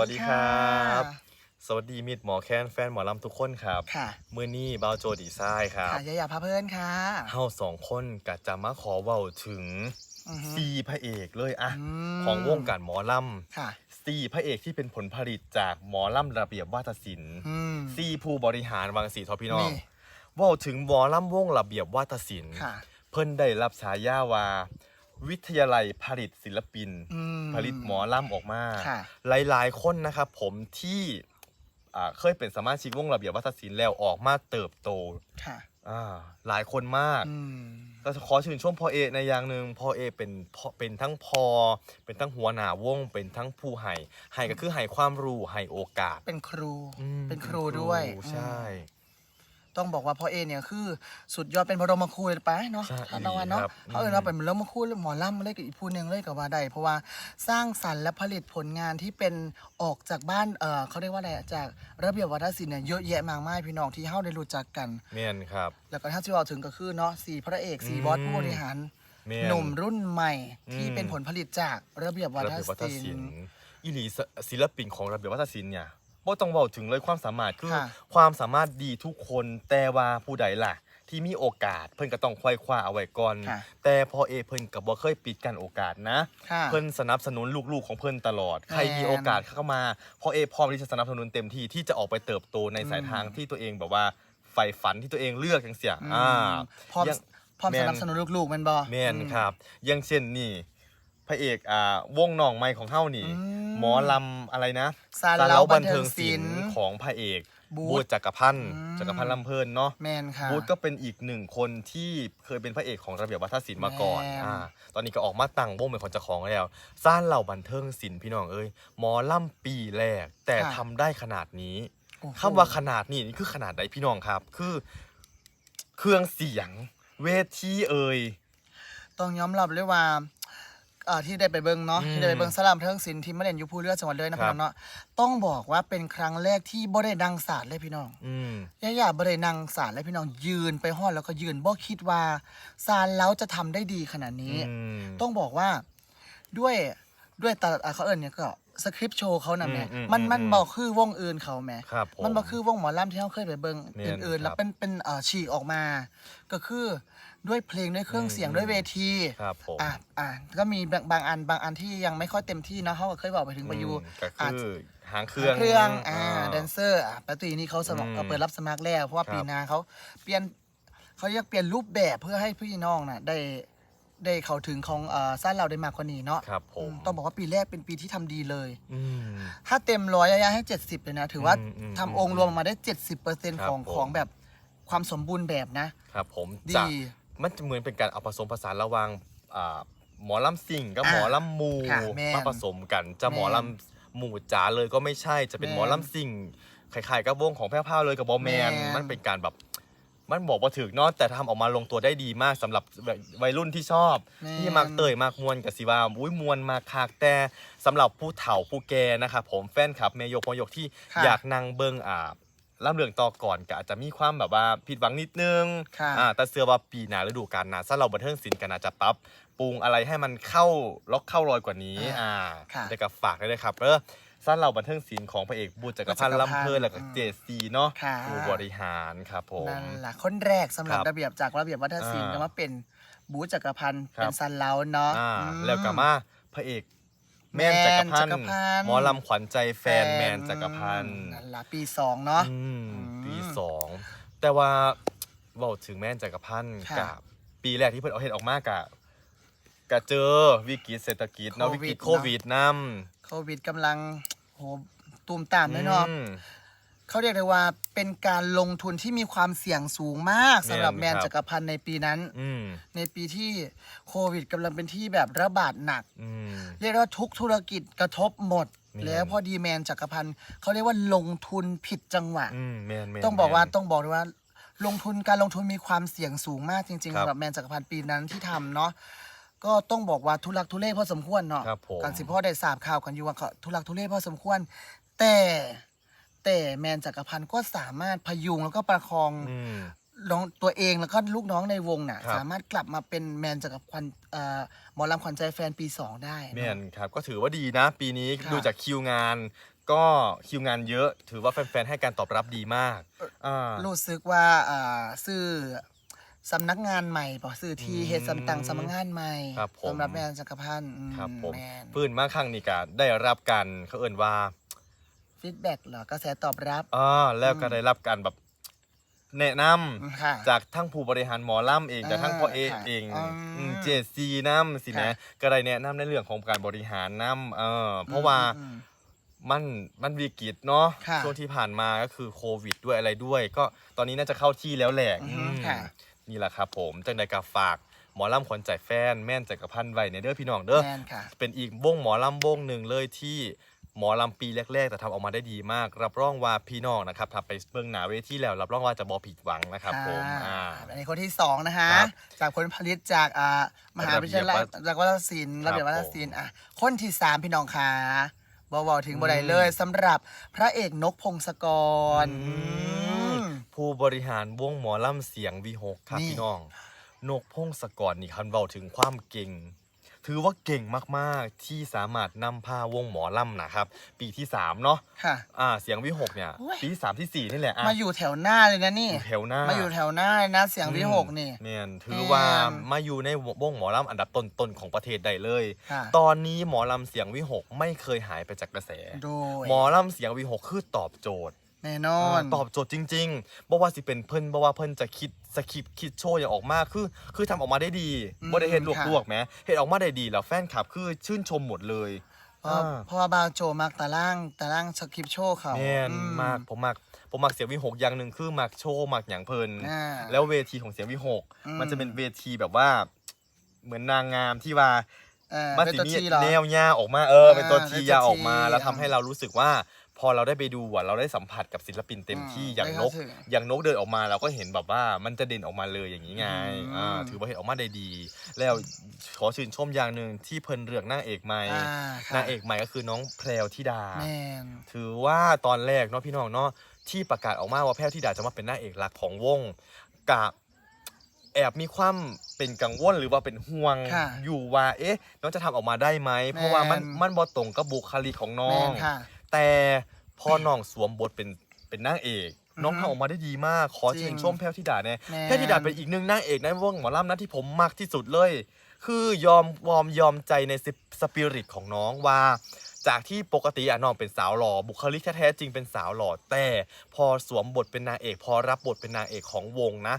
วัสดีครับค่ะสวัสดีมิตรหมอแคนแฟนหมอลำทุกคนครับค่ะ มือนี้เบาโจดีไซน์ครับค่ะยายาพาเพื่อนค่ะเฮาสองคนกะจะมาขอเว้าถึงอือฮึซีพระเอกเลยอะมของวงการหมอลค่ะำซีพระเอกที่เป็นผลผลิตจากหมอลำระเบียบวาทศิลป์อืมซีผู้บริหารวังสีทอพี่น้องนี่เว้าถึงหมอลำวงระเบียบวาทศิลป์ค่ะเพิ่นได้รับฉายาว่า วิทยาลัยผลิตศิลปิน อืม ผลิตหมอลำออกมา ค่ะ หลายๆ คนนะครับผมที่อ่าเคยเป็นสมาชิกวงระเบียบวัฒนศิลป์แล้วออกมาเติบโตค่ะอ่าหลายคนมากอืมก็ขอชื่นชมพ่อเอในอย่างหนึ่งพ่อเอเป็นพ่อเป็นทั้งพอ เป็นทั้งหัวหน้าวง เป็นทั้งผู้ให้ให้ก็คือให้ความรู้ให้โอกาส เป็นครู อืมเป็นครูด้วยใช่ อืม ต้องบอกว่าพ่อเอเนี่ยคือสุดยอดเป็นบรมครูเลยไปเนาะใช่ถ้าตะวันเนาะครับเขาเออเราเป็นบรมครูหมอล่ำเลยกับอีกผู้หนึ่งเลยกับว่าได้เพราะว่าสร้างสรรค์และผลิตผลงานที่เป็นออกจากบ้านเออเขาเรียกว่าอะไรอะจากระเบียบวัฒนศิลป์เนี่ยเยอะแยะมากมายพี่น้องที่เฮาได้รู้จักกัน เมียนครับแล้วก็ถ้าที่เราถึงก็คือเนาะสี่พระเอกสี่อืมบอสผู้บริหาร เมียน หนุ่มรุ่นใหม่ที่อืม เป็นผลผลิตจากระเบียบวัระฒนเบียบวัฒนศิศิลลป์ป์อีหลีศศิลปินของระเบียบวัฒนศิลป์เนี่ย บ่ต้องเว้าถึงเลยความสามารถคือ ค่ะความสามารถดีทุกคนแต่ว่าผู้ใดล่ะ ที่มีโอกาสเพิ่นก็ต้องควายคว้าเอาไว้ก่อน ค่ะ แต่พอเอเพิ่นก็บ่เคยปิดกันโอกาสนะ ค่ะ เพิ่นสนับสนุนลูกๆของเพิ่นตลอด ใครมีโอกาสเข้ามาพอเอพร้อมที่จะสนับสนุนเต็มที่ที่จะออกไปเติบโตในสายทางที่ตัวเองแบบว่าใฝ่ฝันที่ตัวเองเลือกจังเสียอืมอ่าพร้อมยัง พร้อมแม่น สนับสนุนลูกๆแมันบอ แม่นครับอยังเช่นนี่ พระเอกอ่าวงน้องใหม่ของเฮานี่ อืมหมอลำอะไรนะซาเล้าบันเทิงศิลป์ของพระเอกบูธบูธจักรพันธ์อืม จักรพันธ์ลำเพลินเนาะ แมนค่ะ บูธก็เป็นอีกหนึ่งคนที่เคยเป็นพระเอกของระเบียบวัฒนศิลป์มาก่อนแม่น อ่าตอนนี้ก็ออกมาตั้งวงเป็นของเจ้าของแล้ว สร้างเหล่าบันเทิงศิลป์พี่น้องเอ้ยหมอลำปีแรก แต่ทำได้ขนาดนี้โอ้โห คำว่าขนาดนี้นี่คือขนาดไหนพี่น้องครับ คือ เครื่องเสียง เวทีเอ่ย ต้องยอมรับเลยว่าเอ่อที่ได้ไปเบิ้งเนาะอืมที่ได้ไปเบิ้งสลามเทิงศิลป์ที่มาเล่นอยูภูเรือจังหวัดเลยนะครัพี่บ น้องเนาะต้องบอกว่าเป็นครั้งแรกที่บ่ได้ดังศาสตร์เลยพี่น้องอืม ย่าย่าบ่ได้นั่งศาสตร์เลยพี่น้องยืนไปฮอดแล้วก็ยืนบ่คิดว่าซานเล้าจะทำได้ดีขนาดนี้อืมต้องบอกว่าด้วยด้วยตาอะเขาเอิญเนี่ยก็สคริปต์โชว์เขาน่ะแหม่อืมอืมมันมันอืม บอกคือวงอื่นเขาแหม่ครับผม มันบอกคือวงหมอลำที่เขาเคยไปเบิ่งแม่นอื่นๆ แล้วครับเป็นเป็นเอ่อฉีกออกมา ก็คือ ด้วยเพลงด้วยเครื่องเสียงอืมด้วยเวทีครับผมอะอะก็มีบางบางอันบางอันที่ยังไม่ค่อยเต็มที่เนาะเขาก็เคยบอกไปถึงไปอยู่มก็อะคือหางเครื่องเครื่องอ่าาแดนเซอร์อะปกตินี้เขาสมัครอืมเอ่อเปิดรับสมัครแล้วเพราะว่าครับปีหนาเขาเปลี่ยนเขาเรียกเปลี่ยนรูปแบบเพื่อให้พี่น้องน่ะได้ได้เข้าถึงของเอ่อสั้นเราได้มากกว่านี้เนาะครับผมอืมต้องบอกว่าปีแรกเป็นปีที่ทำดีเลยอืมถ้าเต็มร้อยระยะให้70เลยนะ ถือว่าอืมอืมทำองค์รวมออกมาได้70%ครับของผมของแบบความสมบูรณ์แบบนะครับผมดีจะ มันจะเหมือนเป็นการเอาผสมผสานระหว่างอ่าหมอลำสิ่งกับอะหมอลำมูค่ะแม่นมาผสมกันจะหมอแม่นลำหมู่จ๋าเลยก็ไม่ใช่จะเป็นแม่นหมอลำสิ่งคล้ายๆกับวงของแพ้วพราวเลยกับบอแมนแม่น มันเป็นการแบบมันบอกว่าถึกเนาะแต่ทำออกมาลงตัวได้ดีมากสำหรับวัยรุ่นที่ชอบ แม่น ที่มักเตยมากมวนกับสิว่าอุ้ยมวนมากคากแต่สำหรับผู้เฒ่าผู้แก่นะครับผมแฟนคลับเมยกมยกที่ค่ะอยากนั่งเบิงอ่า ล่ำเรืองต่อก่อนก็อาจจะมีความแบบว่าผิดหวังนิดนึงค่ะอ่าแต่เสื้อว่าปีหน้าฤดูกาลหนาถ้าเราบันเทิงศิลป์กันอาจจะปรับปรุงอะไรให้มันเข้าล็อกเข้ารอยกว่านี้อ่าอ่าค่ะได้กับฝากได้เลยครับเออสั้นเราบันเทิงศิลป์ของพระเอกบูจักรพันธ์บูจักรพันธ์ลำเพลินแล้วก็อืมเจซีเนาะค่ะ ผู้บริหารครับผม นั่นแหละคนแรกสำหรับครับระเบียบจากระเบียบวัฒนศิลป์อ่าก็มาเป็นบูจักรพันธ์ครับ เป็นซันเล้าเนาะอ่าอืม แล้วก็มาพระเอก แม่นแม่จักรนพันจักรธ์พันธ์หมอลำขวัญใจแฟนแมนจักรพันธ์นั่นแหละปีสองเนาะอืมอืมปีสองแต่ว่าเว่าถึงแม่นจักรพันธ์ค่ะกับปีแรกที่เพิ่นเอาเห็ดออกมากะกะเจอวิกฤตเศรษฐกิจเนาะโควิวิกดฤตโคเนาะวิดนำโควิดกำลังโหตูมตามเลยเนาะอืม เขาเรียกได้ว่าเป็นการลงทุนที่มีความเสี่ยงสูงมากสำหรับแม่แมนนครับจักรพันธ์ในปีนั้น อืม ในปีที่โควิดกำลังเป็นที่แบบระบาดหนัก อืม เรียกได้ว่าทุกธุรกิจกระทบหมดแม่นแล้วพอดีแมนจักรพันธ์เขาเรียกว่าลงทุนผิดจังหวะ อืมแมนแมนต้องบอกว่าแม่นต้องบอกเลยว่า ลงทุนการลงทุนมีความเสี่ยงสูงมากจริงๆครับสำหรับแมนจักรพันธ์ปีนั้นที่ทำเนาะก็ต้องบอกว่าทุลักทุเลพอสมควรเนาะครับผม การสิพ่อได้ทราบข่าวกันอยู่ว่าเขาทุลักทุเลพอสมควร แต่ แต่แมนจักรพันธ์ก็สามารถพยุงแล้วก็ประคองอืม น้องตัวเองแล้วก็ลูกน้องในวงน่ะ ครับ สามารถกลับมาเป็นแมนจักรพันธ์เอ่อหมอลำขวัญใจแฟนปีสองได้แมเนาะนครับ ก็ถือว่าดีนะ ปีนี้ค่ะ ดูจากคิวงาน ก็คิวงานเยอะ ถือว่าแฟนๆให้การตอบรับดีมากอ่า รู้สึกว่าอ่าซื้อสำนักงานใหม่ป่ะซื้อทีอืมเฮ็ดสำตังสำนักงานใหม่ครับผม สำหรับแม่จักรพันธ์อืครับผมแม่นพื้นมาครั้งนี้ก็ได้รับการเขาเอ่นว่า ฟีดแบ็กเหรอกระแสตอบรับ อ่าแล้วก็ได้รับการแบบแนะนำค่ะ จากทั้งผู้บริหารหมอล่ำเองอ่าจากทั้งพ่อเอค่ะเองอืมเจซีน้ำสิค่ะนะก็ได้แนะนำในเรื่องของการบริหารน้ำเออเพราะว่า อืม มันมันวิกฤตเนาะค่ะช่วงที่ผ่านมาก็คือโควิดด้วยอะไรด้วย ก็ตอนนี้น่าจะเข้าที่แล้วแหละอือฮึอืมค่ะนี่แหละครับผมจังใดกับฝากหมอล่ำขวัญใจแฟน แม่นจักรพันธ์ไว้ในเด้อพี่น้องเด้อแม่นค่ะเป็นอีกวงหมอลำวงหนึ่งเลยที่ หมอลำปีแรกๆ แต่ทำออกมาได้ดีมาก รับรองว่าพี่น้องนะครับถ้าไปเบื้องหน้าเวทีแล้ว รับรองว่าจะบอผิดหวังนะครับผมอ่าอ่าอันนี้คนที่สองนะคะครับจากผลผลิตจากอ่ามหาวิทยาลัยระเบียบวัฒจากวัฒนศิลป์ครับระเบียบวัฒนศิลป์อะคนที่สามพี่น้องค่ะบอบอกถึงบ่ได้เลยสำหรับพระเอกนกพงศกรอืม อืม ผู้บริหารวงหมอลำเสียงวีหกครับนี่ พี่น้อง นกพงศกรนี่คันเบาถึงความเก่ง ถือว่าเก่งมากๆ ที่สามารถนำพาวงหมอลำนะครับ ปีที่สามเนาะค่ะ อ่าเสียงวิหกเนี่ยโอ้ย ปีที่สามที่สี่นี่แหละอะมาอยู่แถวหน้าเลยนะนี่ อยู่แถวหน้ามาอยู่แถวหน้าเลยนะเสียงวิหกนี่แม่นถือว่าแม่น มาอยู่ในวงหมอลำอันดับต้นๆของประเทศได้เลย ค่ะตอนนี้หมอลำเสียงวิหกไม่เคยหายไปจากกระแส โดย หมอลำเสียงวิหกคือตอบโจทย์ แน่นอน ตอบโจทย์จริงๆบ่ว่าสิเป็นเพิ่นบ่ว่าเพิ่นจะคิดสคริปต์คิดโชว์อย่างออกมาคือ คือทำออกมาได้ดีอืมบ่ได้เฮ็ดลค่ะวกๆแหมเฮ็ดออกมาได้ดีแล้วแฟนคลับคือชื่นชมหมดเลย เพราะอ่า เพราะว่าบาวโจมักตาล่างตาล่างสคริปต์โชว์เขาแม่นอื มากผมมักผมมักเสียงวิหกอย่างหนึ่งคือมักโชว์มักหยังเพิ่นอ่าแล้วเวทีของเสียงวิหก อืม มันจะเป็นเวทีแบบว่า เหมือนนางงามที่ว่า เออมันเป็นสิตัวมีทีเหรอ แนวหญ้าออกมาเอออ่าเป็นตัวทีเป็นตัวยาออกมา ทีแล้วทำให้เรารู้สึกว่า พอเราได้ไปดูอะเราได้สัมผัสกับศิลปินเต็มอืมที่อย่างได้นเข้ากถึงอย่างนกเดินออกมาเราก็เห็นแบบว่ามันจะเด่นออกมาเลยอย่างนี้ไงอืมอ่าถือว่าเห็นออกมาได้ดี แล้วขอชื่นชมอย่างหนึ่งที่เพิ่นเลือกนางเอกใหม่อ่าค่ะนางเอกใหม่ก็คือน้องแพรวธิดาแม่นถือว่าตอนแรกเนาะพี่น้องเนาะที่ประกาศออกมาว่าแพรวธิดาจะมาเป็นนางเอกหลักของวงกะแอบมีความเป็นกังวลหรือว่าเป็นห่วงค่ะอยู่ว่าเอ๊ะ น้องจะทำออกมาได้ไหมเพราะว่ามันแม่นมันบ่ตรงกับบุคลิกของน้อแม่งนค่ะ แต่พอน้องสวมบทเป็นเป็นนางเอกอือฮึน้องทำออกมาได้ดีมาก ขอจริงชื่นชมแพรวธิดาเนี่ยแม่นแพรวธิดาเป็นอีกหนึ่งนางเอกในวงหมอลำนะที่ผมมากที่สุดเลย คือยอมวอมยอมใจในสปิริตของน้องว่าจากที่ปกติอะน้องเป็นสาวหล่อบุคลิกแท้ๆจริงเป็นสาวหล่อแต่พอสวมบทเป็นนางเอก พอรับบทเป็นนางเอกของวงนะ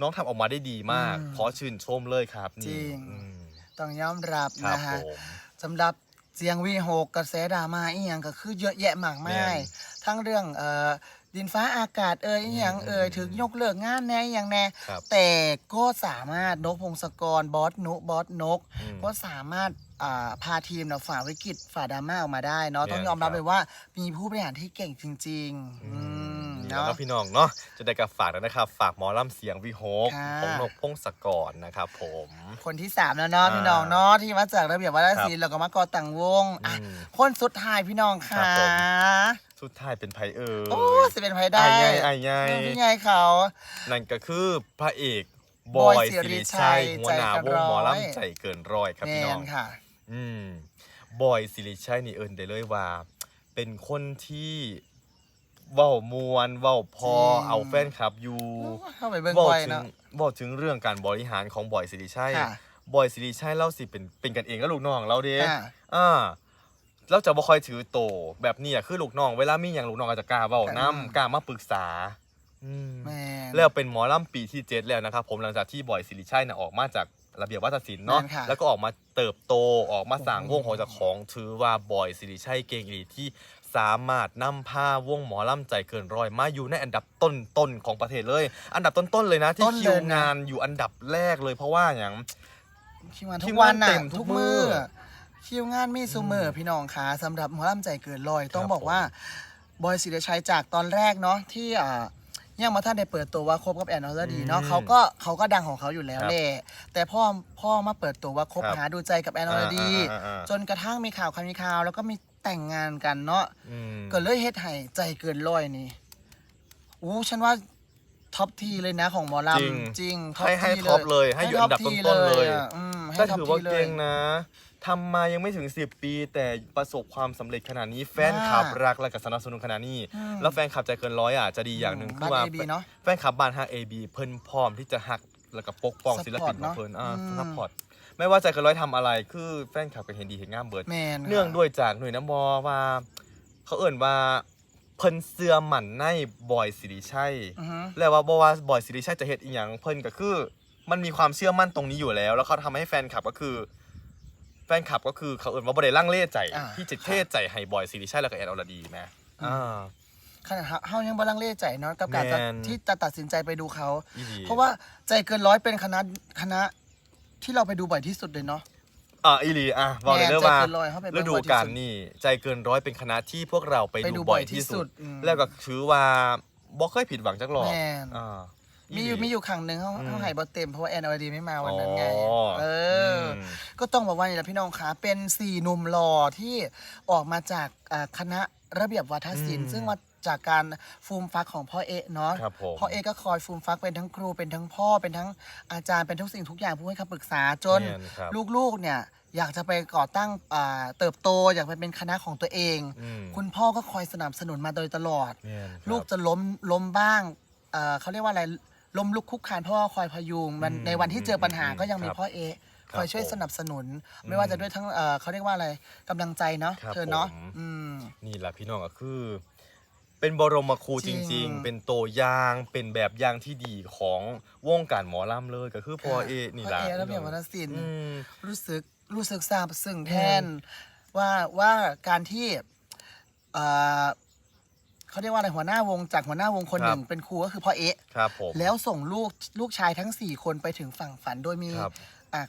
น้องทำออกมาได้ดีมากอืมขอชื่นชมเลยครับนี่จริงอืมต้องยอมรับครับนะผคะมสำหรับ เสียงวีหกกระแสดราม่าอีหยังก็คือเยอะแยะมากแม่มายนทั้งเรื่องเอ่อดินฟ้าอากาศเอ่ยอีหยังเอ่ยอืมถึงยกเลิกงานแน่อีหยังแน่ครับ แต่ก็สามารถนกพงศกรบอสนุบอสนก อืม ก็สามารถอ่าพาทีมเนาะฝ่าวิกฤตฝ่าดราม่าออกมาได้เนาะแม่นต้องยอมรับครับเลยว่ามีผู้บริหารที่เก่งจริงๆอืมนี่แล้ว เนาะก็พี่น้องเนาะจะได้กับฝากด้วยนะครับ ฝากหมอลำเสียงวิโฮกค่ะของนกพงศกรนะครับผม คนที่สามแล้วเนาะอ่าพี่น้องเนาะที่มาจากระเบียบวัฒนศิลป์แล้วก็มาก่อต่างวงอะอืมคนสุดท้ายพี่น้องครัค่ะบผมสุดท้ายเป็นไพเอ่ยโอ้สิเป็นไพได้ไอ้ไงไอ้ไงพี่ไงเขา นั่นก็คือพระเอกบบออยยสิสิริริชัชัยยหัวหน้าวงหมอใจเกินร้อยลำใจเกินร้อยครับแมพี่น้อนงค่ะ อืมบอยสิริชัยนี่เอินได้เลยว่า เป็นคนที่ เว้ามวนเว้าพอจริง เอาแฟนคลับอยู่เข้าไปเบิ่งบอบ่อยถึงเนาะบอกถึงเรื่องการบริหารของบอยสิริชัยค่ะบอยสิริชัยเล่าสิเป็นเป็นกันเองกับลูกน้องเราเด้อ่าอ่าเราจะบ่ค่อยถือโตแบบนี้อะคือลูกน้องเวลามีอย่างลูกน้องก็จะกล้าเว้าอืมนํกล้ามาปรึกษาอืม แมนแล้วเป็นหมอลำปีที่เจ็ดแล้วนะครับผมหลังจากที่บอยสิริชัยน่ะออกมาจากระเบียบวัฒนศิลป์เนาะแม่นค่ะ แล้วก็ออกมาเติบโตออกมาสั่งวงของเจากของถือว่าบอยสิริชัยเก่งอีหลีที่ สามารถนำพาวงหมอลำใจเกินร้อยมาอยู่ในอันดับต้นๆของประเทศเลย อันดับต้นๆเลยนะที่ต้นเลยนะ คิวงานอยู่อันดับแรกเลยเพราะว่าอย่าง คิวงานคิทุวกวันงานน่ะเต็มทุทุกกมื้มืออคิวงานมีซูมือพี่น้องค่ะสำหรับหมอลำใจเกินลอย ต้องครับบอกว่าบอยศิริชัยจากตอนแรกเนาะที่อ่ายังมาท่านได้เปิดตัวว่าคบกับแอนอลดีเนาะอืมเขาก็เขาก็ดังของเขาอยู่แล้วครับแหละแต่พ่อพ่อมาเปิดตัวว่าคบครับหาดูใจกับแอนอลดี อ่าอ่าอ่าจนกระทั่งมีข่าวคำมีข่าวแล้วก็มี แต่งงานกันเนาะอืมก็เลยเฮ็ดให้ใจเกินร้อยนี่อู้ฉันว่าท็อปทีเลยนะของหมอลจริงำจริงให้ให้ท็อปเลยให้อยู่อันดับต้นๆเลย อะอืมให้ก็ท็ปถือว่าทีลยเก่งนะทำมายังไม่ถึง 10 ปี แต่ประสบความสำเร็จขนาดนี้แฟนคลับอ่ารักและก็สนับสนุนขนาดนี้ อืมแล้วแฟนคลับใจเกินร้อยอะจะดีอย่างหนึ่งคือบ้านว่า AB เนอะแฟนคลับบ้านฮัก AB เพิ่นพร้อมที่จะหักแล้วก็ปกป้อง Support ศิลปินของเพิ่นอ่าเนอะ ซัพพอร์ต ไม่ว่าใจเกินร้อยทำอะไร คือแฟนคลับก็เห็นดีเห็นงามเบิด แมนเนื่องด้วยจากหน่วยน้ำบอว่า เขาเอ่นว่าเพิ่นเสื้อหมั่นในบอยสิริชัย อือฮึ แล้วว่าบว่าบอยสิริชัยจะเฮ็ดอีหยังเพิ่นก็คือ มันมีความเชื่อมั่นตรงนี้อยู่แล้ว แล้วเขาทำให้แฟนคลับก็คือ แฟนคลับก็คือเขาเอ่นว่าบ่ได้ลังเลใจอ่า ที่จะเทใจให้บอยสิริชัยแล้วก็แอนอรดีแหมอ่า ขนาดเฮายังบ่ลังเลใจเนาะกับการแม่นที่จะตัดสินใจไปดูเขา อีหลีเพราะว่าใจเกินร้อยเป็นคณะคณะ ที่เราไปดูบ่อยที่สุดเลยเนาะ อ่าอีหลีอะบอกเลยเรื่องว่าใจเกินร้อยเขาไปเบิ่ฤงดูบ่อยที่สุดกาลนี่ใจเกินร้อยเป็นคณะที่พวกเราไปไปดูดูบ่อยบ่อยที่ที่สุสุดดอืมแล้วก็ถือว่าบ่เคยผิดหวังจักหรอกแม่น อ่ามีมี อยู่มีอยู่ครั้งหนึ่งเขาอืมเขาหายบอเต็มเพราะว่าแอนอรดีไม่มาวันนั้นไง อ๋อเอออ ม ก็ต้องบอกว่านี่แหละพี่น้องคะเป็นสี่หนุ่มหล่อที่ออกมาจากอ่าคณะระเบียบวัฒนศิลอืป์มซึ่งมา จากการฟูมฟักของพ่อเอะเนาะครับผม พ่อเอะก็คอยฟูมฟักเป็นทั้งครูเป็นทั้งพ่อเป็นทั้งอาจารย์เป็นทุกสิ่งทุกอย่างผู้ให้คำปรึกษาจนแม่นครับ ลูกๆเนี่ยอยากจะไปก่อตั้งอ่าเติบโตอยากไปเป็นคณะของตัวเอง อืม คุณพ่อก็คอยสนับสนุนมาโดยตลอดแม่นครับ ลูกจะล้มล้มบ้างเอ่อเขาเรียกว่าอะไรล้มลุกคุกคานพ่อคอยพยุงมันอืมในวันที่เจอปัญหาอืมก็ยังมีครับพ่อเอะครับคอยช่วยผมสนับสนุน ไม่ว่าจะด้วยทั้งเอ่อเขาเรียกว่าอะไรกำลังใจเนาะครับเธอเนาะผม อืม นี่แหละพี่น้องก็คือ เป็นบรมครูจจริง ริง ๆ เป็นตัวอย่างเป็นแบบอย่างที่ดีของวงการหมอลำเลยก็คือพ่อเอนี่แหละพ่อเอะระเบียบวัฒนศิลป์ อืม รู้สึกรู้สึกซาบซึ้งแทนอืมว่าว่าการที่เอ่อเขาเรียกว่าอะไรหัวหน้าวงจากหัวหน้าวงคนหนึ่งเป็นครูก็คือพ่อเอะครับผม แล้วส่งลูกลูกชายทั้งสี่คนไปถึงฝั่งฝันโดยมีครับ อ่า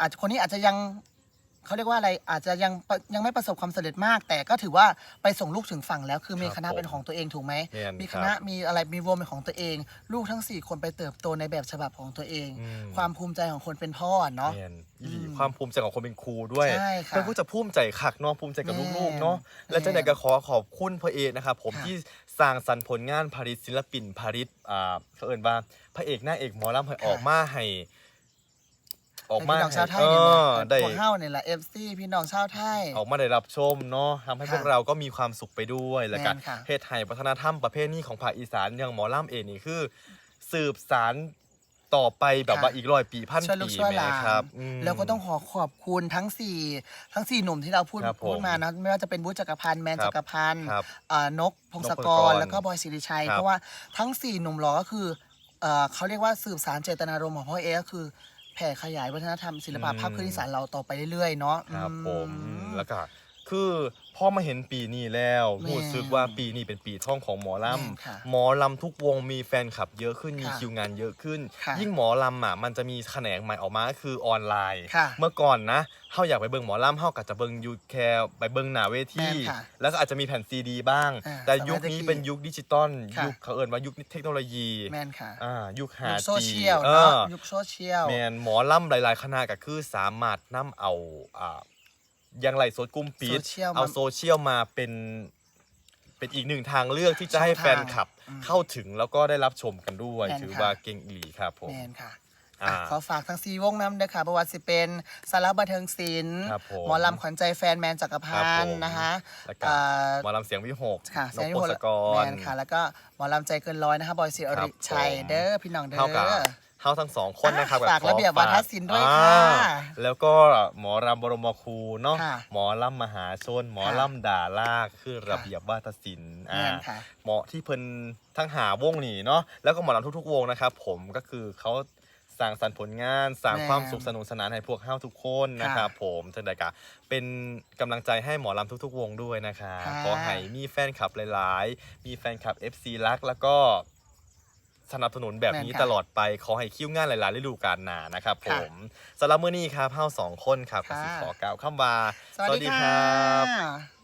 อาจจะคนนี้อาจจะยัง เขาเรียกว่าอะไรอาจจะยังปะยังไม่ประสบความสำเร็จมาก แต่ก็ถือว่าไปส่งลูกถึงฝั่งแล้ว คือมีครับคณะเป็นผมของตัวเองถูกไหมแม่นมีคครับณะบมีอะไรมีวงเป็นของตัวเอง ลูกทั้งสี่คนไปเติบโตในแบบฉบับของตัวเอง อืม ความภูมิใจของคนเป็นพ่อเนาะแม่นอีหลีอืมความภูมิใจของคนเป็นครูด้วยใช่ค่ะเพื่อนก็จะภูมิใจคักเนาะภูมิใจกับแม่นลูกๆเนาะและเจ้าไหนก็ขอขอบคุณพ่อเอกนะครับผมค่ะที่สร้างสรรค์ผลงานผลิตศิลปินผลิตอ่าเขาเอ่นว่าพระเอกหน้าเอกหมอลำให้ออกมาให้ ออกมาพี่น้องชาวไทยเอเนี่ยอนะได้ พวกเฮ้าเนี่ยแหละเอฟซีพี่น้องชาวไทย ออกมาได้รับชมเนาะทำให้ค่ะพวกเราก็มีความสุขไปด้วยแล้วก็แม่นค่ะ เฮ็ดให้วัฒนธรรมประเภทนี้ของภาคอีสานอย่างหมอลำเองนี่คือ สืบสารต่อไปแบบว่าอีกร้อยปีพันช่วยลูกปีช่วยหแม่ลานครับอืม แล้วก็ต้องขอขอบคุณทั้งสี่ทั้งสี่หนุ่มที่เราพูดครับผมพูดมานะไม่ว่าจะเป็นบูธจักรพันธ์แมนครับจักรพันธ์ครับอ่านกพงศนกพงศกกรรแล้วก็บอยสิริชัย ครับเพราะว่าทั้งสี่หนุ่มหล่อก็คือเอ่อเขาเรียกว่าสืบสารเจตนารมณ์ของพ่อเอก็คือ แผ่ขยายวัฒนธรรมศิลปะอืมภาพพื้นอีสานเราต่อไปเรื่อยๆเนาะครับอืผมแล้วก็ คือพอมาเห็นปีนี้แล้วแม่รู้สึกว่าปีนี้เป็นปีท่องของหมอลแม่ค่ะำหมอลำทุกวงมีแฟนคลับเยอะขึ้นมีค่ะคิวงานเยอะขึ้น ค่ะยิ่งหมอลำอะมันจะมีแขนงใหม่ออกมาก็คือออนไลน์ ค่ะเมื่อก่อนนะเฮาอยากไปเบิ่งหมอลำเฮาก็จะเบิ่งยูแคร์ไปเบิ่งหน้าเวทีแม่นค่ะแล้วก็อาจจะมีแผ่นซีดีบ้าง อ่าแต่สมัยยุคนี้ตะกี้เป็นยุคดิจิตอลค่ะ ยุคเขาเอิ้นว่ายุคเทคโนโลยีแมนค่ะอ่ายุคหายุคโซจีเชียลเอเนาะอยุคโซเชียล แมนหมอล่ำหลาย ๆ คณะก็คือสามารถนำเอาอ่า ยังไรโซดกลุ่มปิดโซเชียลมาเอาโซเชียลมาเป็น เป็นอีกหนึ่งทางเลือกที่จะให้ช่องทางแฟนคลับอืมเข้าถึงแล้วก็ได้รับชมกันด้วย แม่นถือค่ะ ว่าเก่งอีหลีครับผม แมนค่ะอ่าอะขอฝากทั้งซีวงน้ำด้วยค่ะประวัติสิเป็นสาระบันเทิงศิลป์ครับผมหมอลำขวัญใจแฟนแมนจักรพัครับนผมธ์นะคะแล้วก็อ่าหมอลำเสียงวิหกค่ะนเสียกงพงศกแมร นค่ะ แล้วก็หมอลำใจเกินร้อยนะคะบอยสิริครับชัยผม เด้อพี่น้องเด้เท่ากับอเท่าทั้งสองคนนะครับอะฝากขอระเบียบวาทศิลป์ด้วยค่ะอ่าแล้วก็หมอรำบรมครูเนาะค่ะหมอลำมหาชน หมอค่ะลำด่าลากคือระเบียบวาทศิลป์แมอ่านค่ะเหมาะที่เพิ่นทั้งหาวงนี่เนาะแล้วก็หมอลำทุกๆวงนะครับ ผมก็คือเขาสร้างสรรค์ผลงานสร้างแม่ความสุขสนุกสนานให้พวกเฮาทุกคนนะครับค่ะผมจังใดกะเป็นกำลังใจให้หมอลำทุก ๆ วงด้วยนะครับค่ะขอให้มีแฟนคลับหลาย ๆ มีแฟนคลับ FC รักแล้วก็ สนับสนุนแบบนี้แม่นค่ะตลอดไป ขอให้คิวงานหลายๆฤดูกาลหนานะครับผค่ะมสำหรับมื้อนี้ครับเฮาสองคนครับก็ค่ะสิขอกล่าวคำว่า สวัสดีค่ะ